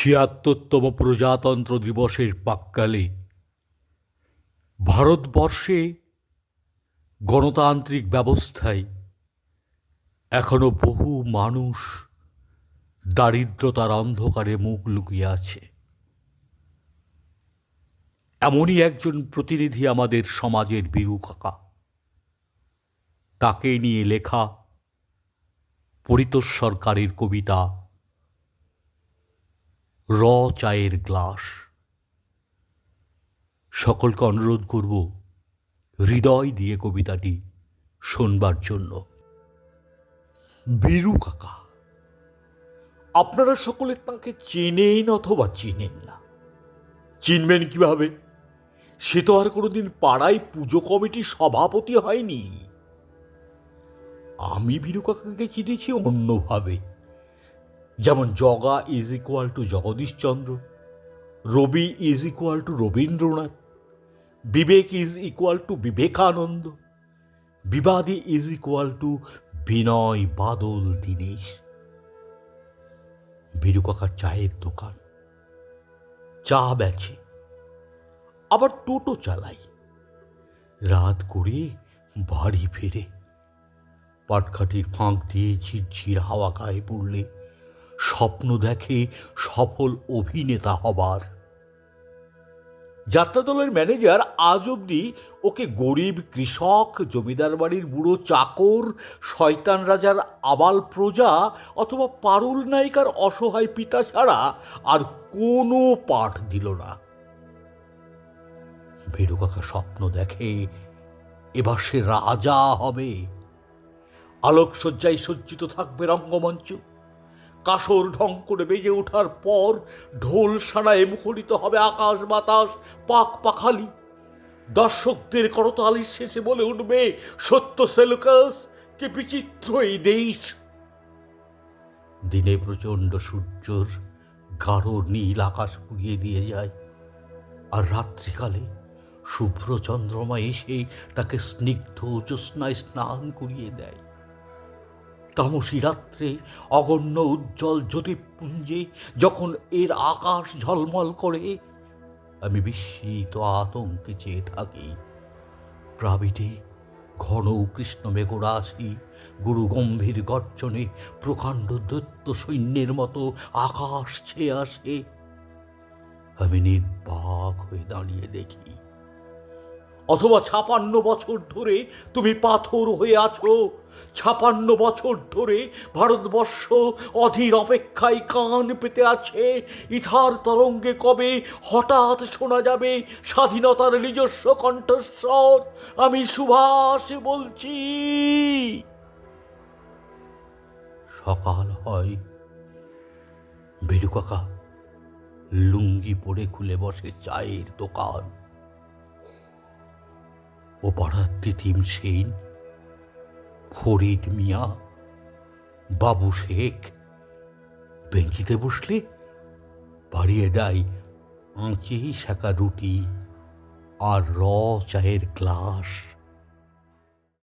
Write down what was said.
ছিয়াত্তরতম প্রজাতন্ত্র দিবসের প্রাক্কালে ভারতবর্ষে গণতান্ত্রিক ব্যবস্থায় এখনও বহু মানুষ দারিদ্রতার অন্ধকারে মুখ লুকিয়ে আছে। এমনই একজন প্রতিনিধি আমাদের সমাজের বীরু কাকা। তাকে নিয়ে লেখা পরিতোষ সরকারের কবিতা র চায়ের গ্লাস। সকলকে অনুরোধ করব, হৃদয় দিয়ে কবিতাটি শোনবার জন্য। বীরু কাকা, আপনারা সকলে তাকে চেনেন অথবা চিনেন না। চিনবেন কীভাবে? সে তো আর কোনোদিন পাড়ায় পুজো কমিটির সভাপতি হয়নি। আমি বীরু কাকাকে চিনেছি অন্যভাবে। যেমন Jaga is equal to Jagadishchandra Rabi is equal to Rabindranath, Bibek is equal to Vivekananda, Bibadi is equal to Binoy Badal Dinesh. কাকার চায়ের দোকান, চা বেচে, আবার টোটো চালাই। রাত করে বাড়ি ফেরে পাটকাঠির ফাঁক দিয়ে ঝিরঝির হাওয়া গায়ে পড়লে স্বপ্ন দেখে সফল অভিনেতা হবার। যাত্রা দলের ম্যানেজার আজ অবধি ওকে গরিব কৃষক, জমিদার বাড়ির বুড়ো চাকর, শয়তান রাজার আবাল প্রজা অথবা পারুল নায়িকার অসহায় পিতা ছাড়া আর কোনো পাঠ দিল না। ভেরু কাকা স্বপ্ন দেখে এবার সে রাজা হবে। আলোকসজ্জায় সজ্জিত থাকবে রঙ্গমঞ্চ। কাসর ঢং করে বেজে ওঠার পর ঢোল সানায় মুখরিত হবে আকাশ বাতাস, পাক পাখালি। দর্শকদের করতালির শেষে বলে উঠবে, সত্য সেলুকাস, কি বিচিত্র এই দেশ। দিনে প্রচণ্ড সূর্যর গাঢ় নীল আকাশ পুড়িয়ে দিয়ে যায়। আর রাত্রিকালে শুভ্র চন্দ্রমা এসে তাকে স্নিগ্ধ জ্যোৎস্নায় স্নান করিয়ে দেয়। তামসী রাত্রে অগণ্য উজ্জ্বল জ্যোতিপুঞ্জে যখন এর আকাশ ঝলমল করে, আমি বিস্মিত আতঙ্কে চেয়ে থাকি। প্রাবিটে ঘন কৃষ্ণ মেঘরাশি, গুরু গম্ভীর গর্জনে প্রকাণ্ড দৈত্য সৈন্যের মতো আকাশ ছেয়ে আসে। আমি নির্বাক হয়ে দাঁড়িয়ে দেখি। অথবা ছাপান্ন বছর ধরে তুমি পাথর হয়ে আছো। ছাপান্ন বছর ধরে ভারতবর্ষ অধীর অপেক্ষায় কান পেতে আছে। ইথার তরঙ্গে কবে হঠাৎ শোনা যাবে স্বাধীনতার নিজস্ব কণ্ঠস্বর? আমি সুভাষ বলছি। সকাল হয়। বেরু কাকা লুঙ্গি পরে খুলে বসে চায়ের দোকান। ও তিতিম সেন, ফরিদ মিয়া, বাবু শেখ। বেঞ্চিতে বসলে বাড়িয়ে দেয় আঁচে শাকা রুটি আর র চায়ের গ্লাস।